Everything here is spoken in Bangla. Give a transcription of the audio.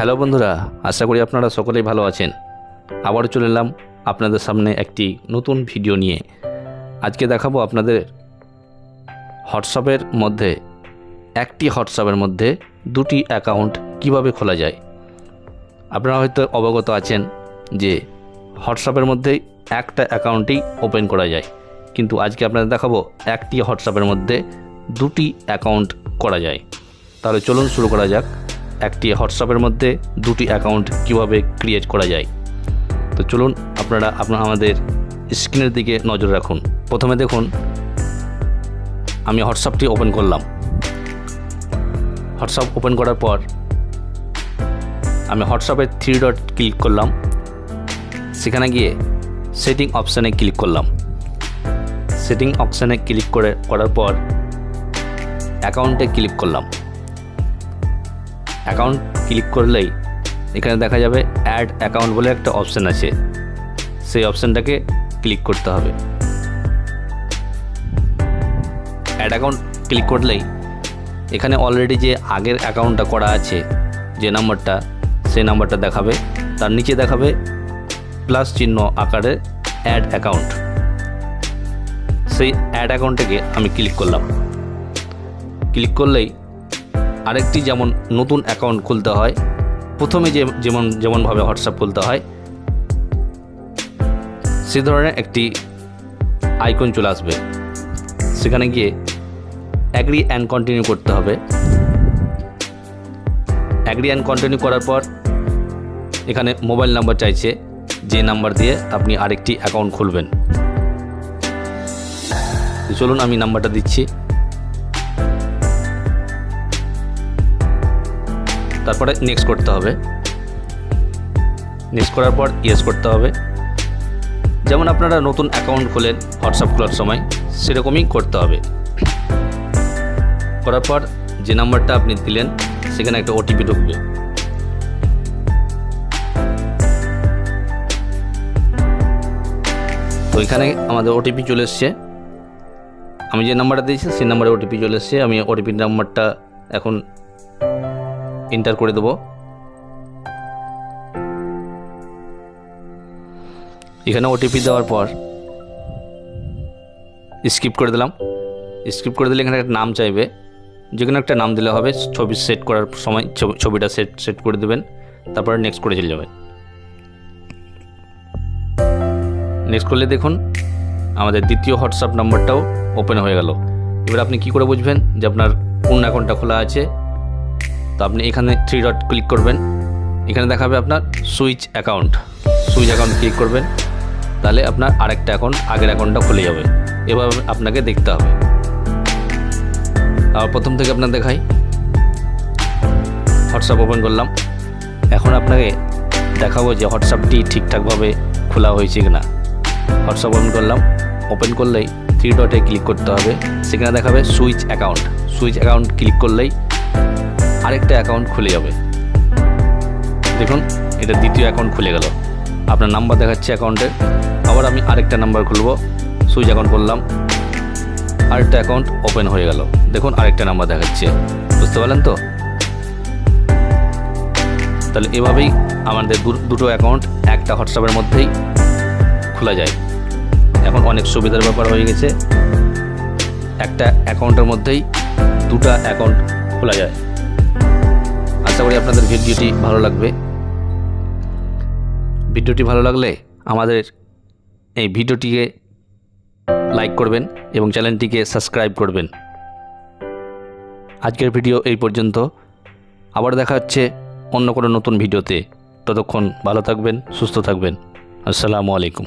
হ্যালো বন্ধুরা, আশা করি আপনারা সকলেই ভালো আছেন। আবারও চলে এলাম আপনাদের সামনে একটি নতুন ভিডিও নিয়ে। আজকে দেখাবো আপনাদের হোয়াটসঅ্যাপের মধ্যে, একটি হোয়াটসঅ্যাপের মধ্যে দুটি অ্যাকাউন্ট কীভাবে খোলা যায়। আপনারা হয়তো অবগত আছেন যে হোয়াটসঅ্যাপের মধ্যেই একটা অ্যাকাউন্টেই ওপেন করা যায়। কিন্তু আজকে আপনাদের দেখাবো একটি হোয়াটসঅ্যাপের মধ্যে দুটি অ্যাকাউন্ট করা যায়। তাহলে চলুন শুরু করা যাক। একটি হোয়াটসঅ্যাপের মধ্যে দুটি অ্যাকাউন্ট কীভাবে ক্রিয়েট করা যায়। তো চলুন আপনারা আপনার আমাদের স্ক্রিনের দিকে নজর রাখুন। প্রথমে দেখুন, আমি হোয়াটসঅ্যাপটি ওপেন করলাম। হোয়াটসঅ্যাপ ওপেন করার পর আমি হোয়াটসঅ্যাপের থ্রি ডট ক্লিক করলাম। সেখানে গিয়ে সেটিং অপশানে ক্লিক করলাম। সেটিং অপশানে ক্লিক করে, করার পর অ্যাকাউন্টে ক্লিক করলাম। অ্যাকাউন্ট ক্লিক করলেই এখানে দেখা যাবে অ্যাড অ্যাকাউন্ট বলে একটা অপশান আছে। সেই অপশানটাকে ক্লিক করতে হবে। অ্যাড অ্যাকাউন্ট ক্লিক করলেই এখানে অলরেডি যে আগের অ্যাকাউন্টটা করা আছে, যে নাম্বারটা সেই নাম্বারটা দেখাবে। তার নিচে দেখাবে প্লাস চিহ্ন আকারে অ্যাড অ্যাকাউন্ট সেই অ্যাড অ্যাকাউন্টটাকে আমি ক্লিক করলাম। ক্লিক করলেই আরেকটি যেমন নতুন অ্যাকাউন্ট খুলতে হয়, প্রথমে যে যেমন, যেমনভাবে হোয়াটসঅ্যাপ খুলতে হয়, সে ধরনের একটি আইকন চলে আসবে। সেখানে গিয়ে অ্যাগ্রি অ্যান্ড কন্টিনিউ করতে হবে। অ্যাগ্রি অ্যান্ড কন্টিনিউ করার পর এখানে মোবাইল নাম্বার চাইছে, যে নাম্বার দিয়ে আপনি আরেকটি অ্যাকাউন্ট খুলবেন। চলুন আমি নাম্বারটা দিচ্ছি। তারপরে নেক্সট করতে হবে। নেক্সট করার পর ইয়েস করতে হবে। যেমন আপনারা নতুন অ্যাকাউন্ট খোলেন হোয়াটসঅ্যাপ খোলার সময়, সেরকমই করতে হবে। করার পর যে নাম্বারটা আপনি দিলেন, সেখানে একটা ওটিপি ঢুকবে। তো এখানে আমাদের ওটিপি চলে এসছে। আমি যে নাম্বারটা দিয়েছি, সেই নাম্বারে ওটিপি চলে এসছে। আমি ওটিপি নাম্বারটা এখন এন্টার করে দেবো। এখানে ওটিপি দেওয়ার পর স্কিপ করে দিলাম। স্কিপ করে দিলে এখানে একটা নাম চাইবে। যে কোনো একটা নাম দিলে হবে, ছবি সেট করার সময় ছবি- ছবিটা সেট সেট করে দেবেন। তারপরে নেক্সট করে চলে যাবেন। নেক্সট করলে দেখুন, আমাদের দ্বিতীয় হোয়াটসঅ্যাপ নাম্বারটাও ওপেন হয়ে গেল। এবার আপনি কি করে বুঝবেন যে আপনার কোন অ্যাকাউন্টটা খোলা আছে? তো আপনি এখানে থ্রি ডট ক্লিক করবেন। এখানে দেখাবে আপনার switch account switch account click করবেন। তাহলে আপনার আরেকটা অ্যাকাউন্ট আগের অ্যাকাউন্টটা খুলে যাবে। এভাবে আপনাকে দেখতে হবে। আর প্রথম থেকে আপনার দেখাই। হোয়াটসঅ্যাপ ওপেন করলাম। এখন আপনাকে দেখাবো যে হোয়াটসঅ্যাপটি ঠিকঠাকভাবে খোলা হয়েছে কিনা। হোয়াটসঅ্যাপ ওপেন করলাম। ওপেন করলেই থ্রি ডটে ক্লিক করতে হবে। সেখানে দেখাবে switch account switch account click করলেই আরেকটা অ্যাকাউন্ট খুলে যাবে দেখুন, এটা দ্বিতীয় অ্যাকাউন্ট খুলে গেল। আপনার নাম্বার দেখাচ্ছে অ্যাকাউন্টের আবার আমি আরেকটা নাম্বার খুলব। সুইচ অ্যাকাউন্ট করলাম। আরেকটা অ্যাকাউন্ট ওপেন হয়ে গেল। দেখুন, আরেকটা নাম্বার দেখাচ্ছে। বুঝতে পারলেন তো? তাহলে এভাবেই আমাদের দুটো অ্যাকাউন্ট একটা হোয়াটসঅ্যাপের মধ্যেই খোলা যায়। এখন অনেক সুবিধার ব্যাপার হয়ে গেছে। একটা অ্যাকাউন্টের মধ্যেই দুটা অ্যাকাউন্ট খোলা যায়। আশা করি আপনাদের ভিডিওটি ভালো লাগবে। ভিডিওটি ভালো লাগলে আমাদের এই ভিডিওটিকে লাইক করবেন এবং চ্যানেলটিকে সাবস্ক্রাইব করবেন। আজকের ভিডিও এই পর্যন্ত। আবার দেখা হচ্ছে অন্য কোনো নতুন ভিডিওতে। ততক্ষণ ভালো থাকবেন, সুস্থ থাকবেন। আসসালামু আলাইকুম।